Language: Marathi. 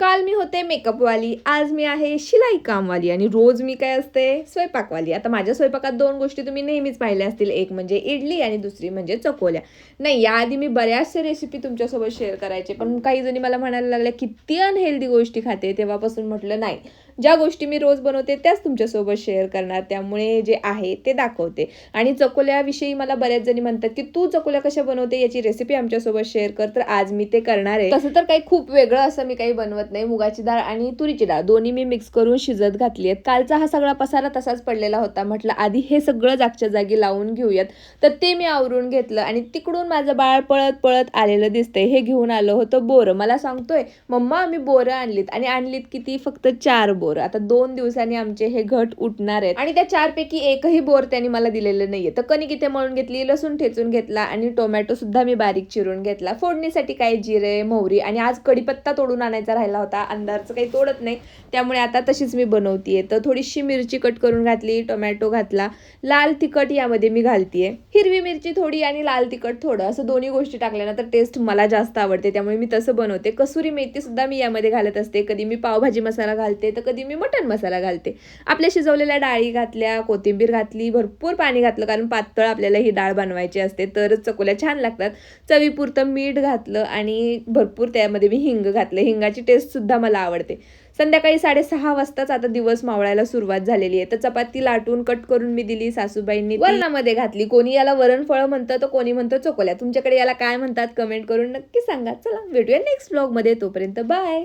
काल मी होते मेकअपवाली आज मी आहे शिलाई कामवाली आणि रोज मी काय असते स्वयंपाकवाली. आता माझ्या स्वयंपाकात दोन गोष्टी तुम्ही नेहमीच पाहिल्या असतील. एक म्हणजे इडली आणि दुसरी म्हणजे चकोल्या. नाही याआधी मी बऱ्याचशा रेसिपी तुमच्यासोबत शेअर करायचे पण काही जणी मला म्हणायला लागल्या किती अनहेल्दी गोष्टी खाते. तेव्हापासून म्हटलं नाही ज्या गोष्टी मी रोज बनवते त्याच तुमच्यासोबत शेअर करणार. त्यामुळे जे आहे ते दाखवते. आणि चकोल्याविषयी मला बऱ्याच जणी म्हणतात की तू चकोल्या कशा बनवते? याची रेसिपी आमच्यासोबत शेअर कर तर आज मी ते करणार आहे. तसं तर काही खूप वेगळं असं मी काही बनवत नाही. मुगाची डाळ आणि तुरीची डाळ दोन्ही मी मिक्स करून शिजत घातली आहेत. कालचा हा सगळा पसारा तसाच पडलेला होता. म्हटलं आधी हे सगळं जागच्या जागी लावून घेऊयात. तर ते मी आवरून घेतलं आणि तिकडून माझं बाळ पळत पळत आलेलं दिसतंय. हे घेऊन आलं होतं बोरं. मला सांगतोय मम्मा आम्ही बोरं आणलीत आणि आणलीत किती? फक्त चार बोरं. आता दोन दिवसांनी आमचे हे घट उठणार आहेत. आणि त्या चारपैकी एकही बोर त्यांनी मला दिलेलं नाहीये. तर कणिक इथे मळून घेतली लसूण ठेचून घेतला आणि टोमॅटो सुद्धा मी बारीक चिरून घेतला. फोडणीसाठी काय जिरे मोहरी आणि आज कढीपत्ता तोडून आणायचा राहिला होता. अंधारचं काही तोडत नाही. त्यामुळे आता तशीच मी बनवतीये. तर थोडीशी मिरची कट करून घातली टोमॅटो घातला. लाल तिखट यामध्ये मी घालतीये. हिरवी मिरची थोडी आणि लाल तिखट थोडं. असं दोन्ही गोष्टी टाकल्यानंतर टेस्ट मला जास्त आवडते. त्यामुळे मी तसं बनवते. कसुरी मेथी सुद्धा मी यामध्ये घालत असते. कधी मी पावभाजी मसाला घालते तर कधी मी मटण मसाला घालते. आपल्या शिजवलेल्या डाळी घातल्या कोथिंबीर घातली भरपूर पाणी घातलं कारण पातळ आपल्याला ही डाळ बनवायची असते तरच चकोल्या छान लागतात. चवीपुरतं मीठ घातलं आणि भरपूर त्यामध्ये मी हिंग घातलं. हिंगाची टेस्ट सुद्धा मला आवडते. संध्याकाळी साडेसहा वाजताच आता दिवस मावळायला सुरुवात झालेली आहे. तर चपाती लाटून कट करून मी दिली सासूबाईंनी. वरणामध्ये घातली. कोणी याला वरणफळ म्हणतं तर कोणी म्हणतं चकोल्या. तुमच्याकडे याला काय म्हणतात कमेंट करून नक्की सांगा. चला भेटूया नेक्स्ट ब्लॉगमध्ये तोपर्यंत बाय